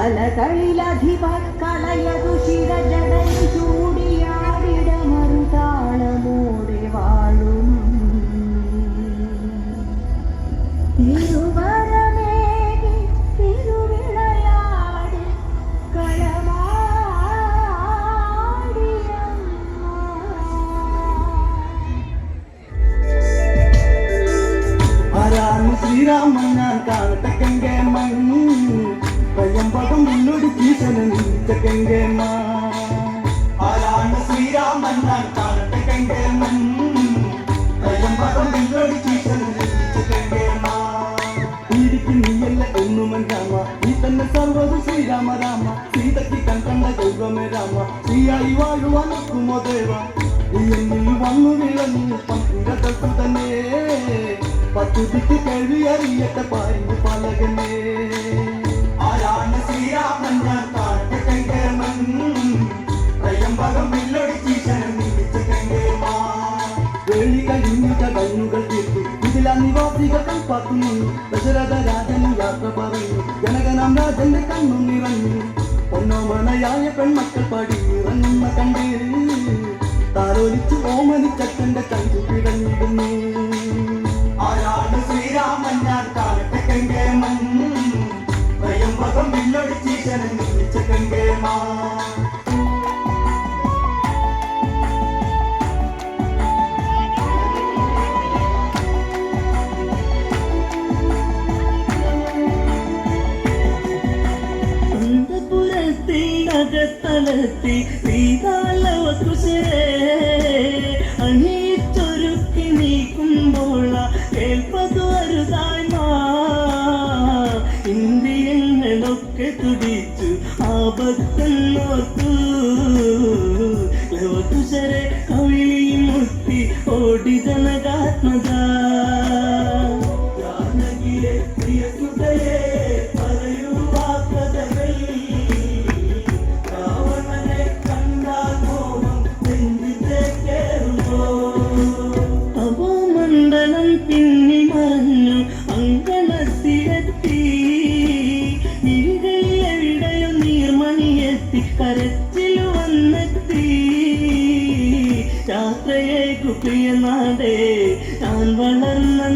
కల కైలధిప కలయదు శిర జగని చూడి രാമ രാമ സീതയ്ക്ക് കണ്ട ദൈവമേ രാമ നീയായി വാഴുവാൻ ഒക്കുമോ ദൈവം നീ വന്നു വിളഞ്ഞു പങ്കിടകൾക്കു തന്നെ പത്തുതിക്ക് കേൾവി അറിയട്ടെ പാരിഞ്ഞു പലകനെ ആരാണ് ശ്രീരാമൻ ഞാൻ കാട്ട കൈകരമൻ ചില നിവാസികൾ കൈപ്പാത്തി ദശരഥ രാജൻ യാത്ര പറഞ്ഞു ജനകനാം രാജന്റെ കണ്ണു നിറഞ്ഞു. പൊന്നോമണയായ പെൺമക്കൾ പടി. ഇറങ്ങുന്ന കണ്ടേ താരോലിച്ചു ഓമനിച്ചച്ഛന്റെ കണ്ടു കിടന്നിരുന്നു ആരാണ് ശ്രീരാമൻ? ഞാൻ കാണട്ടെ കങ്കേമൻ. സ്വയംഭകം വില്ലൊടിച്ചീശനെ നിർമ്മിച്ച കങ്കേമാ. കത്തി നീതാളവ അണീറ്റൊരുക്കി നീക്കുമ്പോൾ കേൾപ്പതു അരുതായ്മ. ഇന്ത്യങ്ങളൊക്കെ തുടിച്ചു ആപത്തെന്നോർത്തു ലവകുശരെ കവിളി മുത്തി ഓടി ജനകാത്മതാ കരച്ചിൽ വന്നെത്തി. രാത്രയെ കുപ്പിയ നാടേ ഞാൻ വളർന്ന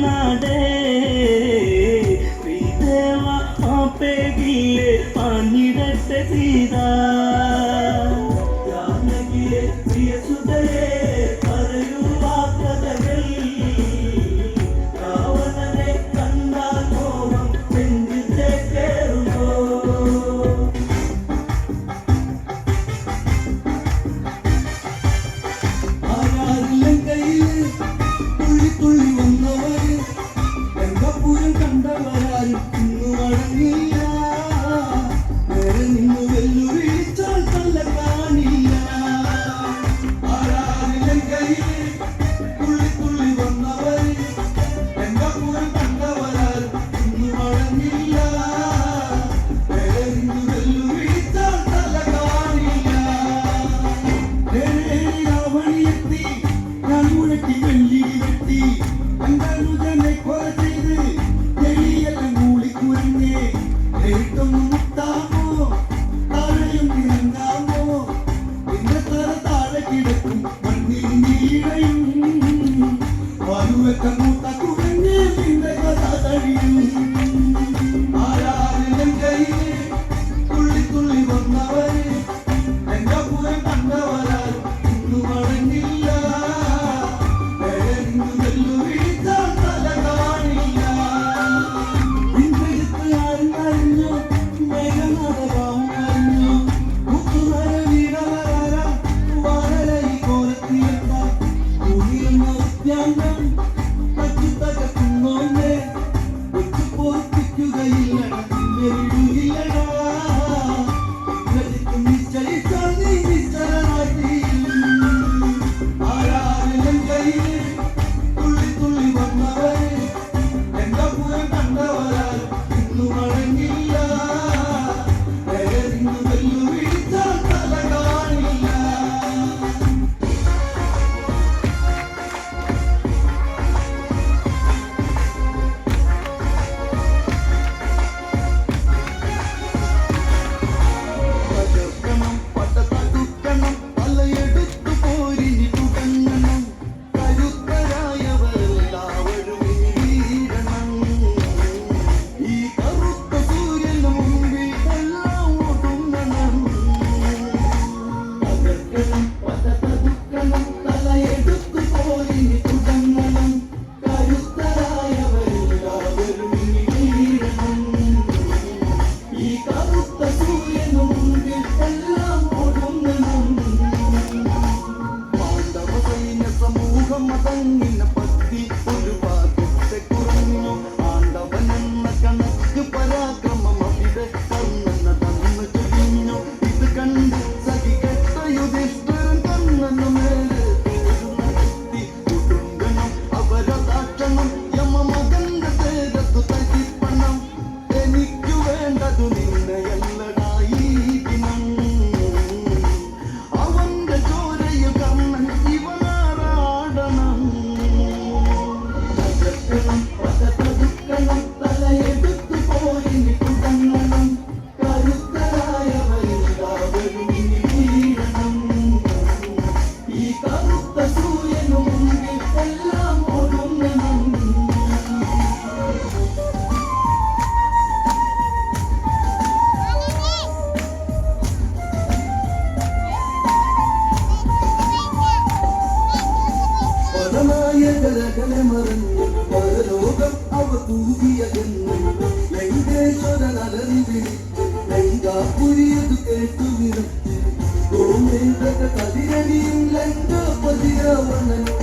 yolunu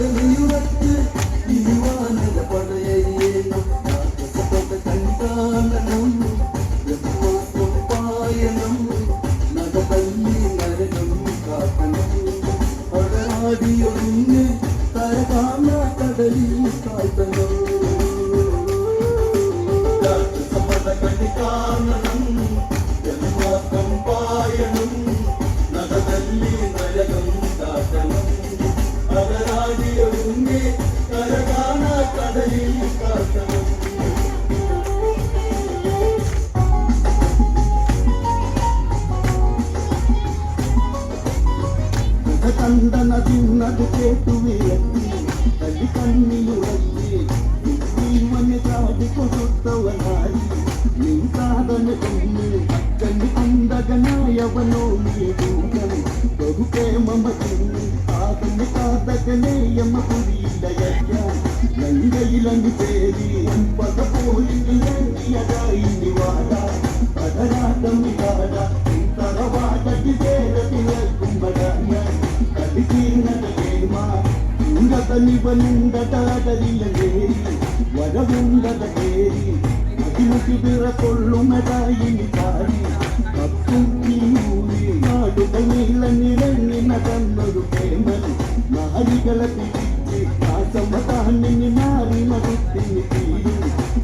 ఎవనో ఏదోనవు ಬಹುಕೆ ಮಮತಿ ಆತನು ಕಾದಕನೇ ಎಮ್ಮ ಕುರಿಯಿಲ್ಲಯ್ಯ ನಂಗೈಲನ್ನು ಸೇರಿ ಪದ ಪೋಲಿಯಲ್ಲಿ ವಾದ ಅದರ ತಮ್ಮಿಗಾದ ತರವಾದಕ್ಕೆ ಸೇರತಿ ಕುಂಬಗಾನ ಕಲಿತೀರ್ಣದ ಕೇಮ ಉಂಡತ ನಿಬನಿಂದ ತಾಡಲಿಲ್ಲ ಕೇರಿ ವರವುಂಡದ ಕೇರಿ తిరిగి విరకొల్లు మెడాయిని పాడి కప్పుకి మూలి నాడుక నీళ్ళని రెండిన కన్నుడు ప్రేమను నారిగల పిచ్చి ఆ సమతాన్ని నారిన గుర్తిని తీరు.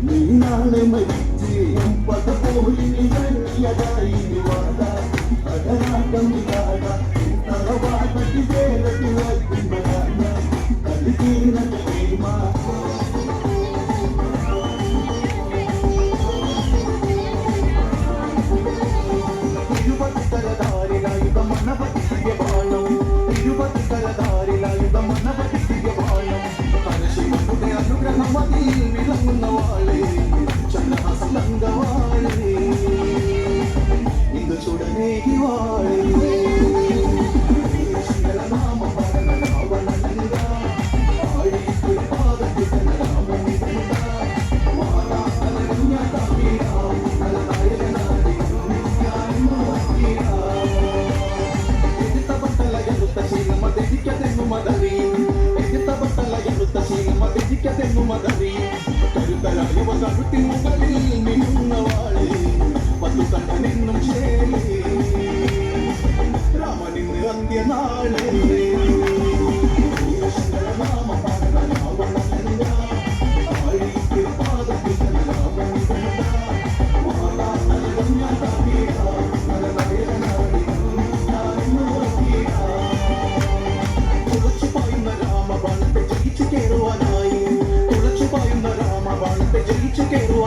నిన్నాలే మరిచి ఎంపట పోయిని కన్యదాయిని వాడ. అడరాటమి కాడ తలవా you are. രാമനിന്ന് അന്ത്യനാളേ ജയിച്ചു